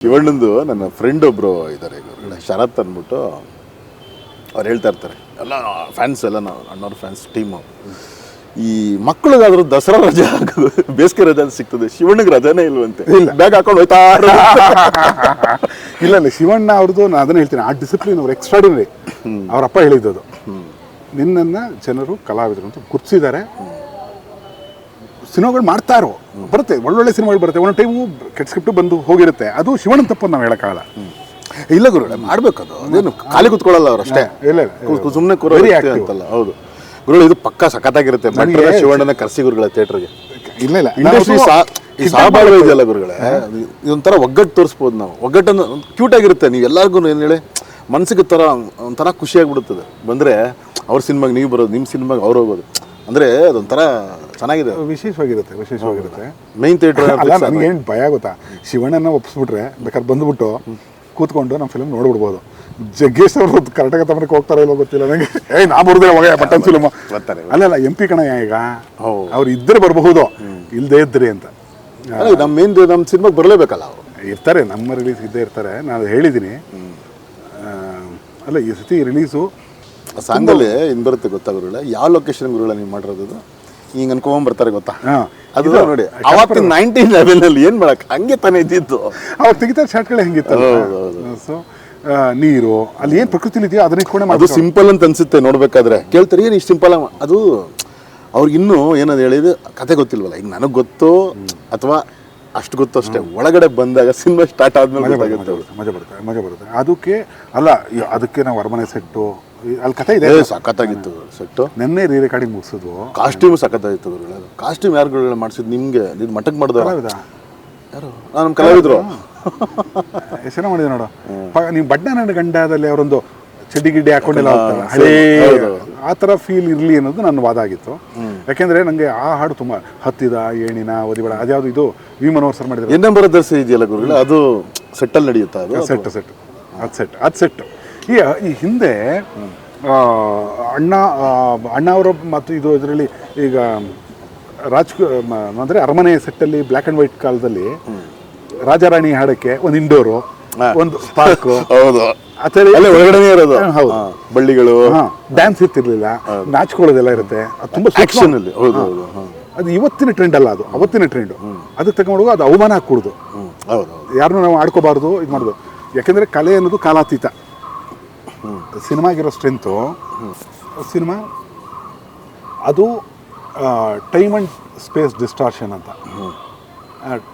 ಶಿವಣ್ಣಂದು ನನ್ನ ಫ್ರೆಂಡ್ ಒಬ್ರು ಇದ್ದಾರೆ ಶರತ್ ಅಂದ್ಬಿಟ್ಟು ಅವ್ರು ಹೇಳ್ತಾ ಇರ್ತಾರೆ. ಎಲ್ಲ ಫ್ಯಾನ್ಸ್ ಎಲ್ಲ ನಾವು ಅಣ್ಣವ್ರ ಫ್ಯಾನ್ಸ್ ಟೀಮು ಈ ಮಕ್ಕಳಿಗಾದ್ರೂ ದಸರಾ ರಜೆ ಹಾಕೋದು ಬೇಸಿಗೆ ರಜೆ ಅಂತ ಸಿಗ್ತದೆ ಶಿವಣ್ಣಗೆ ರಜಾನೇ ಇಲ್ವಂತೆ. ಇಲ್ಲ. ಬ್ಯಾಗ್ ಹಾಕೊಂಡು ಹೋಯ್ತಾ ಇಲ್ಲ ಇಲ್ಲ ಶಿವಣ್ಣ ಅವ್ರದ್ದು ನಾನು ಅದನ್ನ ಹೇಳ್ತೀನಿ. ಆ ಡಿಸಿಪ್ಲಿನ್ ಅವ್ರು ಎಕ್ಸ್ಟ್ರಾಡಿನರಿ ಅವರಪ್ಪ ಅಪ್ಪ ಹೇಳಿದ್ದದು. ನಿನ್ನನ್ನ ಜನರು ಕಲಾವಿದರು ಅಂತ ಗುರ್ತಿಸಿದ್ದಾರೆ. ಸಿನಿಮಾಗಳು ಮಾಡ್ತಾ ಇರೋ ಬರುತ್ತೆ ಒಳ್ಳೊಳ್ಳೆ ಸಿನಿಮಾಗಳು ಬರುತ್ತೆ. ಒಂದೊಂದು ಟೈಮು ಕೆಟ್ಟ ಸ್ಕ್ರಿಪ್ಟ್ ಬಂದು ಹೋಗಿರುತ್ತೆ. ಅದು ಶಿವಣ್ಣ ತಪ್ಪು ನಾವು ಹೇಳಕ್ಕಾಗಲ್ಲ ಇಲ್ಲ ಗುರುಗಳೇ ಮಾಡ್ಬೇಕು ಅದು ಅದೇನು ಖಾಲಿ ಕುತ್ಕೊಳ್ಳಲ್ಲ ಅವ್ರು ಅಷ್ಟೇ. ಇಲ್ಲ, ಇಲ್ಲ. ಸುಮ್ಮನೆ ಕೂರೋ Very ಅಂತಲ್ಲ ಹೌದು. ಗುರುಗಳು ಇದು ಪಕ್ಕ ಸಖತ್ತಾಗಿರುತ್ತೆ. ಶಿವಣ್ಣನ ಕರ್ಸಿ ಗುರುಗಳ ಥಿಯೇಟರ್ಗೆ ಇಲ್ಲ ಇಲ್ಲ. ಇಂಡಸ್ಟ್ರಿ ಈ ಸಹಬಾಳ್ವೆ ಇದೆಯಲ್ಲ ಗುರುಗಳೇ ಇದೊಂಥರ ಒಗ್ಗಟ್ಟು ತೋರಿಸ್ಬೋದು ನಾವು. ಒಗ್ಗಟ್ಟನ್ನು ಕ್ಯೂಟ್ ಆಗಿರುತ್ತೆ. ನೀವು ಎಲ್ಲರಿಗೂ ಏನು ಹೇಳಿ ಮನಸ್ಸಿಗೆ ಥರ ಒಂಥರ ಖುಷಿಯಾಗ್ಬಿಡುತ್ತದೆ ಬಂದರೆ ಅವ್ರ ಸಿನಿಮಾಗೆ ನೀವು ಬರೋದು ನಿಮ್ಮ ಸಿನಿಮಾಗೆ ಅವ್ರು ಹೋಗೋದು. ಅಂದರೆ ಅದೊಂಥರ ಚೆನ್ನಾಗಿದೆ. ವಿಶೇಷವಾಗಿರುತ್ತೆ ವಿಶೇಷವಾಗಿರುತ್ತೆ. ಮೈನ್ ಅಲ್ಲ ಥಿಯೇಟರ್ ನನಗೇನು ಭಯ ಗೊತ್ತಾ? ಶಿವಣ್ಣನ ಒಪ್ಪಿಸ್ಬಿಟ್ರೆ ಬೇಕಾದ್ರೆ ಬಂದ್ಬಿಟ್ಟು ಕೂತ್ಕೊಂಡು ನಮ್ಮ ಫಿಲ್ಮ್ ನೋಡ್ಬಿಡ್ಬೋದು. ಜಗ್ಗೇಶ್ ಅವರು ಕರ್ನಾಟಕ ತಮ್ಮಕ್ಕೆ ಹೋಗ್ತಾರೋ ಇಲ್ಲೋ ಗೊತ್ತಿಲ್ಲ ನನಗೆ ಏಯ್ ನಾ ಬರುದಿಲ್ಲ ಮಗ ಬಟ್ಟನ್ ಫಿಲ್ಮ್ ಬರ್ತಾರೆ. ಅಲ್ಲ ಅಲ್ಲ ಎಂ ಪಿ ಕಣ ಈಗ. ಅವ್ರು ಇದ್ರೆ ಬರಬಹುದು. ಇಲ್ಲದೆ ಇದ್ರಿ ಅಂತ. ನಮ್ಮ ಮೇನ್ ನಮ್ಮ ಸಿನಿಮಾಗೆ ಬರಲೇಬೇಕಲ್ಲ ಅವರು? ಇರ್ತಾರೆ ನಮ್ಮ ರಿಲೀಸ್ ಇದ್ದೇ ಇರ್ತಾರೆ. ನಾನು ಹೇಳಿದ್ದೀನಿ ಅಲ್ಲ ಈ ಸತಿ ರಿಲೀಸು ಸಾಂಗಲ್ಲಿ ಇನ್ನು ಬರುತ್ತೆ ಗೊತ್ತಾ ಗುರುಗಳೇ? ಯಾವ ಲೊಕೇಶನ್ ಗುರುಗಳ ನೀವು ಮಾಡಿರೋದು? ಹಿಂಗೆ ಅನ್ಕೊಂಡ್ ಬರ್ತಾರೆ ಗೊತ್ತಾ. ಅದು ನೋಡಿ ಅವತ್ತಿನ ನೈನ್ಟೀನ್ ಲೆವೆಲ್ನಲ್ಲಿ ಏನು ಮಾಡಕ್? ಹಂಗೆ ತಾನೇ ಇದ್ದಿತ್ತು ಅವಾಗ ತೆಗಿತಾರೆ ಶಾರ್ಟ್ಗಳೇ ಹೆಂಗಿತ್ತಲ್ಲ ಸೊ ನೀರು ಅಲ್ಲಿ ಏನು ಪ್ರಕೃತಿಲಿ ಇದೆಯೋ ಅದನ್ನ ಇಟ್ಕೊಂಡೆ ಅದು ಸಿಂಪಲ್ ಅಂತ ಅನ್ಸುತ್ತೆ ನೋಡ್ಬೇಕಾದ್ರೆ. ಕೇಳ್ತಾರೆ ಏನು ಇಷ್ಟು ಸಿಂಪಲ್ ಅದು ಅವ್ರಿಗಿನ್ನೂ ಏನದು ಹೇಳಿದ್ದು ಕತೆ ಗೊತ್ತಿಲ್ವಲ್ಲ ಈಗ ನನಗೆ ಗೊತ್ತು ಅಥವಾ ಅಷ್ಟು ಗೊತ್ತು ಅಷ್ಟೇ ಒಳಗಡೆ ಬಂದಾಗ ಸಿನಿಮಾ ಸ್ಟಾರ್ಟ್ ಆದ್ಮೇಲೆ ಮಜಾ ಬರುತ್ತೆ, ಗೊತ್ತಾಗುತ್ತೆ ಮಜಾ ಬರುತ್ತೆ ಮಜಾ ಬರುತ್ತೆ ಮಜಾ ಬರುತ್ತೆ. ಅದಕ್ಕೆ ಅಲ್ಲ ಈ- ಅದಕ್ಕೆ ನಾವು ಅರಮನೆ ಸೆಟ್ಟು ಅಲ್ಲಿ ಕಥೆ ಇದೆ ಸಖತ್ತಾಗಿತ್ತು ಸೆಟ್ಟು. ನಿನ್ನೆ ರೀ ರೆಕಾರ್ಡಿಂಗ್ ಮುಗಿಸಿದ್ವು. ಕಾಸ್ಟ್ಯೂಮ್ ಸಖತ್ತಾಗಿತ್ತು ಕಾಸ್ಟ್ಯೂಮ್ ಯಾರುಗಳು ಮಾಡಿಸಿದ್? ನಿಮಗೆ? ಇದು ಮಟಕ್ ಕಲಾವಿದ. ಯಾರು? ನಮ್ಮ ಕಲಾವಿದ್ರು. ಹೆಸರು ಮಾಡಿದೆ ನೋಡು. ನೀವು ಬಡ್ಡ ನನ್ನ ಗಂಡದಲ್ಲಿ ಅವರೊಂದು ಚಡ್ಡಿ ಗಿಡ್ಡಿ ಹಾಕೊಂಡೆಲ್ಲ ಹಳೇ ಆ ಥರ ಫೀಲ್ ಇರಲಿ ಅನ್ನೋದು ನನ್ನ ವಾದ ಆಗಿತ್ತು. ಯಾಕೆಂದ್ರೆ ನನಗೆ ಆ ಹಾಡು ತುಂಬ ಹತ್ತಿದ ಏಣಿನ ಓದಿಬೇಡ ಅದ್ಯಾವುದು ಇದು ವಿ ಮನೋಹರ್ ಸರ್ ಮಾಡಿದ್ರು. ಎನ್ ನಂಬರ್ ದರ್ಸಿ ಇದೆಯಲ್ಲ ಗುರುಗಳು? ಅದು ಸೆಟ್ಟಲ್ಲಿ ನಡೆಯುತ್ತಾ ಅದು? ಸೆಟ್ ಸೆಟ್ ಅದು ಸೆಟ್ ಅದು ಸೆಟ್ ಈ ಈ ಹಿಂದೆ ಅಣ್ಣ ಅಣ್ಣ ಅವರ ಮತ್ತು ಇದು ಇದರಲ್ಲಿ ಈಗ ರಾಜ್ ಅಂದರೆ ಅರಮನೆ ಸೆಟ್ಟಲ್ಲಿ ಬ್ಲ್ಯಾಕ್ ಆ್ಯಂಡ್ ವೈಟ್ ಕಾಲದಲ್ಲಿ ರಾಜಾರಾಣಿ ಹಾಡಕ್ಕೆ ಒಂದು ಇಂಡೋರು ಒಂದು ಪಾರ್ಕು ಹೌದು. ಒಳಗಡೆನೇ ಇರೋದು. ಹೌದು. ಬಳ್ಳಿಗಳು. ಡ್ಯಾನ್ಸ್ ಇರ್ತಿರ್ಲಿಲ್ಲ. ನಾಚ್ಕೊಳ್ಳೋದೆಲ್ಲ ಇರುತ್ತೆ. ಅದು ತುಂಬ. ಆಕ್ಷನ್ ಅಲ್ಲಿ. ಹೌದು ಹೌದು ಅದು ಇವತ್ತಿನ ಟ್ರೆಂಡ್ ಅಲ್ಲ ಅದು. ಅವತ್ತಿನ ಟ್ರೆಂಡು ಅದಕ್ಕೆ ತಗೊಂಡು ಅದು ಅವಮಾನ ಹಾಕ್ಕೊಡುದು ಹೌದು ಯಾರನ್ನೂ ನಾವು ಆಡ್ಕೋಬಾರ್ದು ಇದು ಮಾಡೋದು ಯಾಕೆಂದರೆ ಕಲೆ ಅನ್ನೋದು ಕಾಲಾತೀತ. ಸಿನಿಮಾಗಿರೋ ಸ್ಟ್ರೆಂತು ಸಿನಿಮಾ ಅದು ಟೈಮ್ ಆ್ಯಂಡ್ ಸ್ಪೇಸ್ ಡಿಸ್ಟಾರ್ಷನ್ ಅಂತ.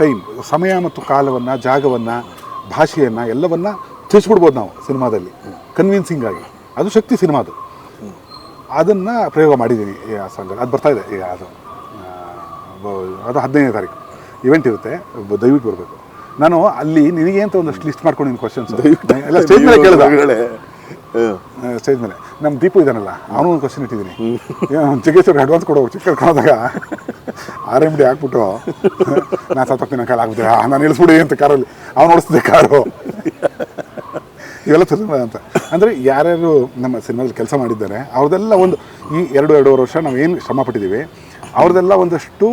ಟೈಮ್ ಸಮಯ ಮತ್ತು ಕಾಲವನ್ನು ಜಾಗವನ್ನು ಭಾಷೆಯನ್ನು ಎಲ್ಲವನ್ನು ತಿಳಿಸ್ಬಿಡ್ಬೋದು ನಾವು ಸಿನಿಮಾದಲ್ಲಿ. ಕನ್ವಿನ್ಸಿಂಗ್ ಆಗಿ. ಅದು ಶಕ್ತಿ ಸಿನಿಮಾದು. ಅದನ್ನು ಪ್ರಯೋಗ ಮಾಡಿದ್ದೀನಿ ಈ ಆ ಸಾಂಗ್ ಅದು ಬರ್ತಾ ಇದೆ. ಈಗ ಅದು ಅದು ಹದಿನೈದನೇ ತಾರೀಕು. ಇವೆಂಟ್ ಇರುತ್ತೆ. ದಯವಿಟ್ಟು ಬರಬೇಕು. ನಾನು ಅಲ್ಲಿ ನಿನಗೆ ಅಂತ ಒಂದಷ್ಟು ಲಿಸ್ಟ್ ಮಾಡ್ಕೊಂಡು ಕ್ವಶನ್ಸ್ ಎಲ್ಲ ಸ್ಟೇಜ್ ಮೇಲೆ ಕೇಳಿದ. ಸ್ಟೇಜ್ ಮೇಲೆ. ನಮ್ಮ ದೀಪು ಇದಾನಲ್ಲ ಅವನು ಒಂದು ಕ್ವಶನ್ ಇಟ್ಟಿದ್ದೀನಿ. ಚಿಕ್ಕೇಶ್ವರ್ಗೆ ಅಡ್ವಾನ್ಸ್ ಕೊಡೋ ಚಿಕ್ಕ ಕರ್ಕೊಂಡಾಗ ಆರ್ ಎಂ ಡಿ ಹಾಕ್ಬಿಟ್ಟು, ನಾನು ಸ್ವಲ್ಪ ನನ್ನ ಕಾಲ ಆಗ್ಬಿಟ್ಟೆ ನಾನು ಇಳಿಸ್ಬಿಡಿ ಅಂತ ಕಾರಲ್ಲಿ. ಅವ್ನು ಓಡಿಸ್ತಿದ್ದೆ ಕಾರು. ಇವೆಲ್ಲ ತಿರ್ಗ ಅಂತ. ಅಂದರೆ ಯಾರ್ಯಾರು ನಮ್ಮ ಸಿನಿಮಾದಲ್ಲಿ ಕೆಲಸ ಮಾಡಿದ್ದಾರೆ, ಅವ್ರದ್ದೆಲ್ಲ ಒಂದು ಈ ಎರಡು, ಎರಡೂವರೆ ವರ್ಷ ನಾವು ಏನು ಶ್ರಮ ಪಟ್ಟಿದ್ದೀವಿ ಅವ್ರದ್ದೆಲ್ಲ ಒಂದಷ್ಟು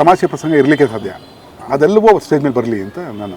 ತಮಾಷೆ ಪ್ರಸಂಗ ಇರಲಿಕ್ಕೆ ಸಾಧ್ಯ. ಅದೆಲ್ಲವೂ ಸ್ಟೇಜ್ ಮೇಲೆ ಬರಲಿ ಅಂತ ನಾನು